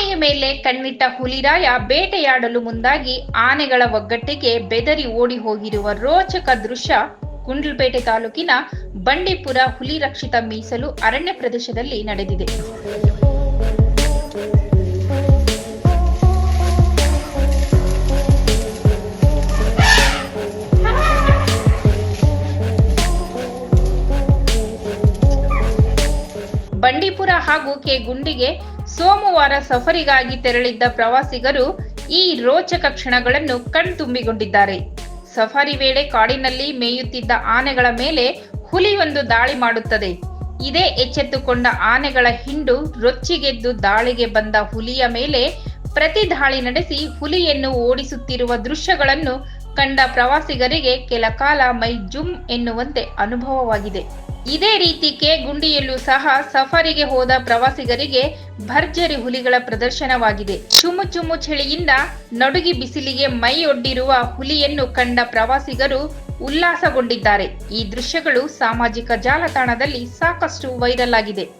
ಆನೆಯ ಮೇಲೆ ಕಣ್ಣಿಟ್ಟ ಹುಲಿರಾಯ ಬೇಟೆಯಾಡಲು ಮುಂದಾಗಿ ಆನೆಗಳ ಒಗ್ಗಟ್ಟಿಗೆ ಬೆದರಿ ಓಡಿ ಹೋಗಿರುವ ರೋಚಕ ದೃಶ್ಯ ಗುಂಡ್ಲುಪೇಟೆ ತಾಲೂಕಿನ ಬಂಡೀಪುರ ಹುಲಿ ರಕ್ಷಿತ ಮೀಸಲು ಅರಣ್ಯ ಪ್ರದೇಶದಲ್ಲಿ ನಡೆದಿದೆ. ಬಂಡೀಪುರ ಹಾಗೂ ಕೆ ಗುಂಡಿಗೆ ಸೋಮವಾರ ಸಫರಿಗಾಗಿ ತೆರಳಿದ್ದ ಪ್ರವಾಸಿಗರು ಈ ರೋಚಕ ಕ್ಷಣಗಳನ್ನು ಕಣ್ತುಂಬಿಕೊಂಡಿದ್ದಾರೆ. ಸಫಾರಿ ವೇಳೆ ಕಾಡಿನಲ್ಲಿ ಮೇಯುತ್ತಿದ್ದ ಆನೆಗಳ ಮೇಲೆ ಹುಲಿಯೊಂದು ದಾಳಿ ಮಾಡುತ್ತದೆ. ಇದೇ ಎಚ್ಚೆತ್ತುಕೊಂಡ ಆನೆಗಳ ಹಿಂಡು ರೊಚ್ಚಿಗೆದ್ದು ದಾಳಿಗೆ ಬಂದ ಹುಲಿಯ ಮೇಲೆ ಪ್ರತಿ ದಾಳಿ ನಡೆಸಿ ಹುಲಿಯನ್ನು ಓಡಿಸುತ್ತಿರುವ ದೃಶ್ಯಗಳನ್ನು ಕಂಡ ಪ್ರವಾಸಿಗರಿಗೆ ಕೆಲ ಕಾಲ ಮೈ ಜುಮ್ ಎನ್ನುವಂತೆ ಅನುಭವವಾಗಿದೆ. ಇದೇ ರೀತಿ ಕೆ ಗುಂಡಿಯಲ್ಲೂ ಸಹ ಸಫಾರಿಗೆ ಹೋದ ಪ್ರವಾಸಿಗರಿಗೆ ಭರ್ಜರಿ ಹುಲಿಗಳ ಪ್ರದರ್ಶನವಾಗಿದೆ. ಚುಮು ಚುಮು ಚಳಿಯಿಂದ ನಡುಗಿ ಬಿಸಿಲಿಗೆ ಮೈಯೊಡ್ಡಿರುವ ಹುಲಿಯನ್ನು ಕಂಡ ಪ್ರವಾಸಿಗರು ಉಲ್ಲಾಸಗೊಂಡಿದ್ದಾರೆ. ಈ ದೃಶ್ಯಗಳು ಸಾಮಾಜಿಕ ಜಾಲತಾಣದಲ್ಲಿ ಸಾಕಷ್ಟು ವೈರಲ್ ಆಗಿದೆ.